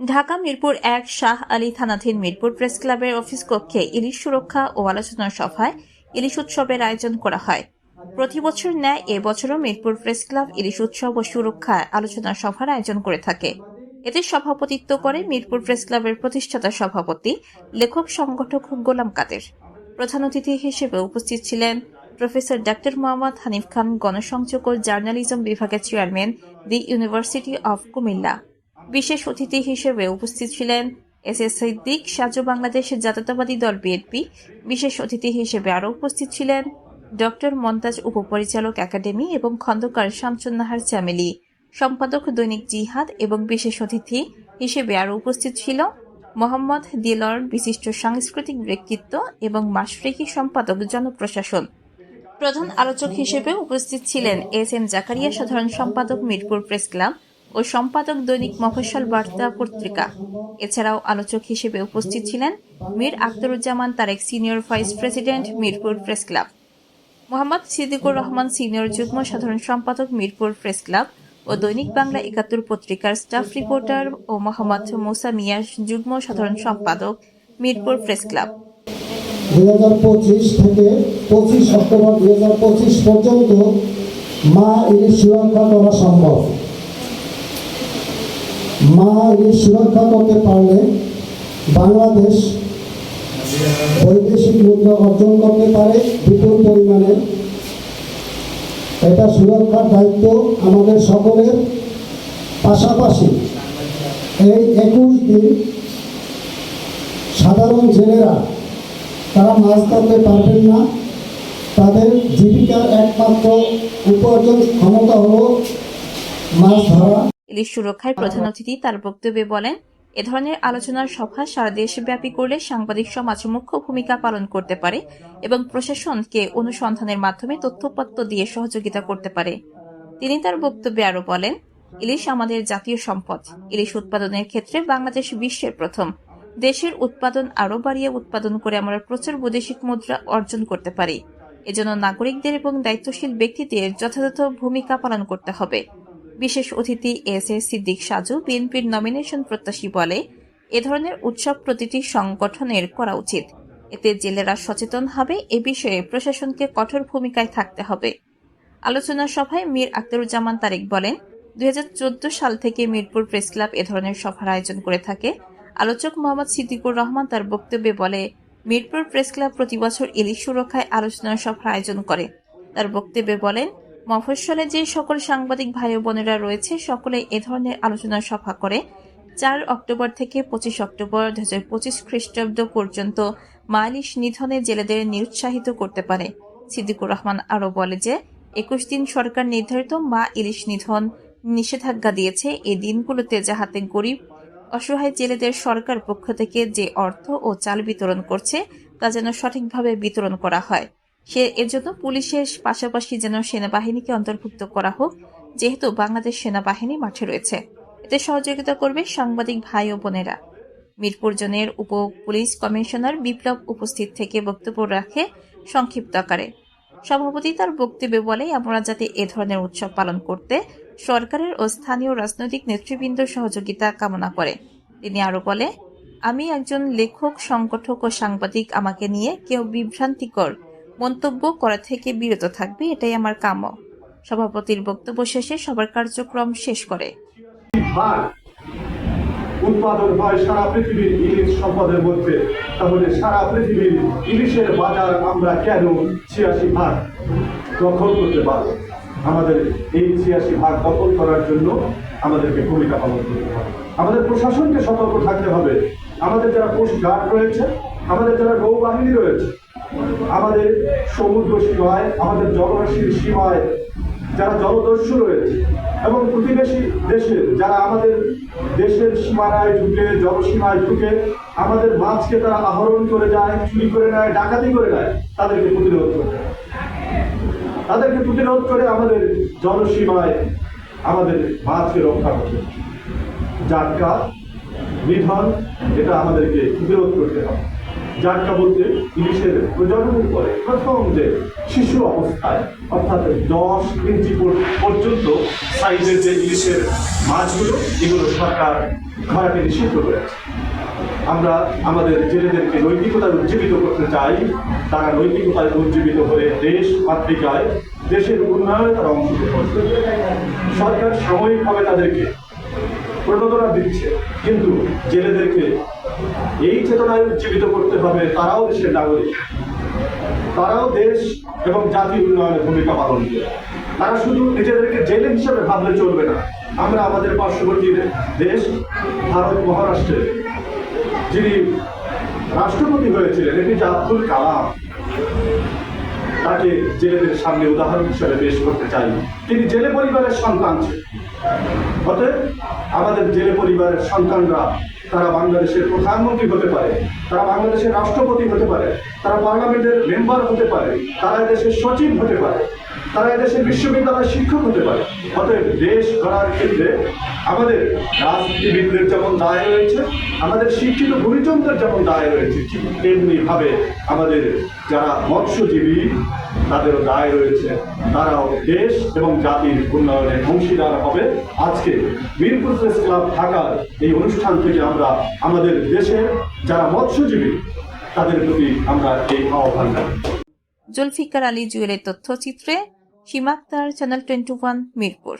ঢাকা মিরপুর এক শাহ আলী থানাধীন মিরপুর প্রেস ক্লাবের অফিস কক্ষে ইলিশ সুরক্ষা ও আলোচনা সভায় ইলিশ উৎসবের আয়োজন করা হয়। প্রতি বছর ন্যায় এবছরও মিরপুর প্রেস ক্লাব ইলিশ উৎসব ও সুরক্ষা আলোচনা সভার আয়োজন করে থাকে। এতে সভাপতিত্ব করে মিরপুর প্রেস ক্লাবের প্রতিষ্ঠাতা সভাপতি, লেখক, সংগঠক গোলাম কাদের। প্রধান অতিথি হিসেবে উপস্থিত ছিলেন প্রফেসর ডাক্তার মোহাম্মদ হানিফ খান, গণসংযোগ ও জার্নালিজম বিভাগের chairman the university of Comilla. বিশেষ অতিথি হিসেবে উপস্থিত ছিলেন এস এস সিদ্দিক, সাজু বাংলাদেশ জাতীয়তাবাদী দল বিএনপি। বিশেষ অতিথি হিসেবে আরও উপস্থিত ছিলেন ডক্টর মন্তাজ উপপরিচালক একাডেমি এবং খন্দকার শামসুন্নাহার চ্যামেলি। সম্পাদক দৈনিক জিহাদ এবং বিশেষ অতিথি হিসেবে আরও উপস্থিত ছিল মোহাম্মদ দিলর বিশিষ্ট সাংস্কৃতিক ব্যক্তিত্ব এবং মাসফ্রিকি সম্পাদক জনপ্রশাসন। প্রধান আলোচক হিসেবে উপস্থিত ছিলেন এস এম জাকারিয়া, সাধারণ সম্পাদক মিরপুর প্রেস ক্লাব ও সম্পাদক দৈনিক মফস্বল বার্তা পত্রিকা। এছাড়াও আলোচক হিসেবে উপস্থিত ছিলেন Mir Akhtaruzzaman Tarek senior vice president Mirpur press club. Mohammad Siddiqur Rahman senior যুগ্ম সাধারণ সম্পাদক মিরপুর প্রেস ক্লাব ও দৈনিক বাংলা একাত্তর পত্রিকার স্টাফ রিপোর্টার ও মোহাম্মদ মুসা মিয়া যুগ্ম সাধারণ সম্পাদক মিরপুর প্রেস ক্লাব। হাজার পঁচিশ থেকে পঁচিশ অক্টোবর হাজার পঁচিশ পর্যন্ত মা ইলিশ সুরক্ষা করা সম্ভব। মা ইলিশ সুরক্ষা করতে পারলে বাংলাদেশ বৈদেশিক মুদ্রা অর্জন করতে পারে বিপুল পরিমাণে। এটা সুরক্ষার দায়িত্ব আমাদের সকলের। পাশাপাশি এই একুশ দিন সাধারণ জেলেরা তারা মাছ ধরতে পারবেন না। তাদের জীবিকার একমাত্র উপার্জন ক্ষমতা হলো মাছ ধরা। ইলিশ সুরক্ষায় প্রধান অতিথি তার বক্তব্যে বলেন এ ধরনের আলোচনার সভা সারা দেশব্যাপী করলে সাংবাদিক সমাজ মুখ্য ভূমিকা পালন করতে পারে এবং প্রশাসনকে অনুসন্ধানের মাধ্যমে তথ্যপত্র দিয়ে সহযোগিতা করতে পারে। তিনি তার বক্তব্যে আরও বলেন ইলিশ আমাদের জাতীয় সম্পদ। ইলিশ উৎপাদনের ক্ষেত্রে বাংলাদেশ বিশ্বের প্রথম। দেশের উৎপাদন আরও বাড়িয়ে উৎপাদন করে আমরা প্রচুর বৈদেশিক মুদ্রা অর্জন করতে পারি। এজন্য নাগরিকদের এবং দায়িত্বশীল ব্যক্তিদের যথাযথ ভূমিকা পালন করতে হবে। বিশেষ অতিথি এস এ সিদ্দিক সাজু বিএনপির নমিনেশন প্রত্যাশী বলে, এ ধরনের উৎসব প্রতিটি সংগঠনের করা উচিত। এতে জেলেরা সচেতন হবে, এ বিষয়ে প্রশাসনকে কঠোর ভূমিকায় থাকতে হবে। আলোচনা সভায় মীর আক্তারুজ্জামান তারেক বলেন, দুই হাজার চোদ্দ সাল থেকে মিরপুর প্রেস ক্লাব এ ধরনের সভার আয়োজন করে থাকে। আলোচক মোহাম্মদ সিদ্দিকুর রহমান তার বক্তব্যে বলে, মিরপুর প্রেস ক্লাব প্রতি বছর ইলিশ সুরক্ষায় আলোচনা সভার আয়োজন করে। তার বক্তব্যে বলেন মফস্বলে যে সকল সাংবাদিক ভাই বোনেরা রয়েছে, সকলে এ ধরনের আলোচনা সভা করে। চার অক্টোবর থেকে পঁচিশ অক্টোবর দু হাজার পঁচিশ খ্রিস্টাব্দ পর্যন্ত মাইলিশ নিধনে জেলেদের নিরুৎসাহিত করতে পারে। সিদ্দিকুর রহমান আরও বলে যে, একুশ দিন সরকার নির্ধারিত মা ইলিশ নিধন নিষেধাজ্ঞা দিয়েছে। এই দিনগুলোতে যাহাতে গরিব, অসহায় জেলেদের সরকার পক্ষ থেকে যে অর্থ ও চাল বিতরণ করছে, তা যেন সঠিকভাবে বিতরণ করা হয়। সে এজন্য পুলিশের পাশাপাশি যেন সেনাবাহিনীকে অন্তর্ভুক্ত করা হোক, যেহেতু বাংলাদেশ সেনাবাহিনী মাঠে রয়েছে। এতে সহযোগিতা করবে সাংবাদিক ভাই ও বোনেরা। মিরপুর জোনের উপ পুলিশ কমিশনার বিপ্লব উপস্থিত থেকে বক্তব্য রাখে সংক্ষিপ্ত আকারে। সভাপতি তার বক্তব্যে বলে, আমরা যাতে এ ধরনের উৎসব পালন করতে সরকারের ও স্থানীয় রাজনৈতিক নেতৃবৃন্দ সহযোগিতা কামনা করে। তিনি আরও বলে, আমি একজন লেখক, সংগঠক ও সাংবাদিক, আমাকে নিয়ে কেউ বিভ্রান্তিকর মন্তব্য করা থেকে বিরত থাকবে, এটাই আমার কাম্য। সভাপতির বক্তব্য শেষে সবার কার্যক্রম শেষ করে। উৎপাদন হয় সারা পৃথিবীর ইলিশ সম্পদের মধ্যে। তাহলে সারা পৃথিবীর ইলিশের বাজার আমরা কেন ছিয়াশি ভাগ দখল করতে পারব? আমাদের এই ছিয়াশি ভাগ দখল করার জন্য আমাদেরকে ভূমিকা পালন করতে হবে। আমাদের প্রশাসনকে সতর্ক থাকতে হবে। আমাদের যারা কোস্ট গার্ড রয়েছে, আমাদের যারা নৌবাহিনী রয়েছে আমাদের সমুদ্র সীমায় আমাদের জলরাশির সীমায় যারা জলদস্যু রয়েছে এবং প্রতিবেশী দেশের যারা আমাদের দেশের সীমানায় ঢুকে জলসীমায় ঢুকে আমাদের মাছকে তারা আহরণ করে যায়, চুরি করে নেয়, ডাকাতি করে নেয়, তাদেরকে প্রতিরোধ হবে। তাদেরকে প্রতিরোধ করে আমাদের জলসীমায় আমাদের মাছকে রক্ষা করতে। জাটকা নিধন, এটা আমাদেরকে প্রতিরোধ করতে হবে জাটকা বলতে ইলিশের প্রজননের পরে প্রথম যে শিশু অবস্থায়, অর্থাৎ দশ ইঞ্চি পর- পর্যন্ত সাইজের যে ইলিশের মাছগুলো, এগুলো সরকার ধরাকে নিষিদ্ধ করেছে। আমরা আমাদের জেলেদেরকে নৈতিকতায় উজ্জীবিত করতে চাই। তারা নৈতিকতায় উজ্জীবিত হয়ে দেশ মাতৃকায়, দেশের উন্নয়নে তারা অংশগ্রহণ করবে। সরকার সাময়িকভাবে তাদেরকে প্রণোদনা দিচ্ছে, কিন্তু জেলেদেরকে এই চেতনায় উজ্জীবিত করতে হবে তারাও দেশের নাগরিক। তারাও দেশ এবং জাতির উন্নয়নে ভূমিকা পালন করে। তারা শুধু নিজেদেরকে জেলে হিসেবে ভাবলে চলবে না। আমরা আমাদের পার্শ্ববর্তী দেশ, ভারত, মহারাষ্ট্রের যিনি রাষ্ট্রপতি হয়েছিলেন এপিজে আব্দুল কালাম। তাকে জেলেদের সামনে উদাহরণ হিসেবে পেশ করতে চাই। তিনি জেলে পরিবারের সন্তান ছিলেন। অতএব আমাদের জেলে পরিবারের সন্তানরা তারা বাংলাদেশের প্রধানমন্ত্রী হতে পারে, তারা বাংলাদেশের রাষ্ট্রপতি হতে পারে, তারা পার্লামেন্টের মেম্বার হতে পারে, তারা দেশের সচিব হতে পারে, তারা দেশের বিশ্ববিদ্যালয়ের শিক্ষক হতে পারে। অতএব দেশ গড়ার ক্ষেত্রে আমাদের রাজনীতিবিদদের যেমন দায় রয়েছে, আমাদের শিক্ষিত গুরুজনদের যেমন দায় রয়েছে, ঠিক তেমনি ভাবে আমাদের যারা মৎস্যজীবী, তাদেরও দায় রয়েছে। তারাও দেশ এবং জাতির উন্নয়নে অংশীদার হবে। আজকে বীরপুর প্রেস ক্লাব ঢাকার এই অনুষ্ঠান থেকে আমরা আমাদের দেশের যারা মৎস্যজীবী, তাদের প্রতি আমরা এই আহ্বান জুলফিকার আলী জুয়েলের তথ্যচিত্রে সীমাক্তার চ্যানেল টোয়েন্টি ওয়ান মিরপুর।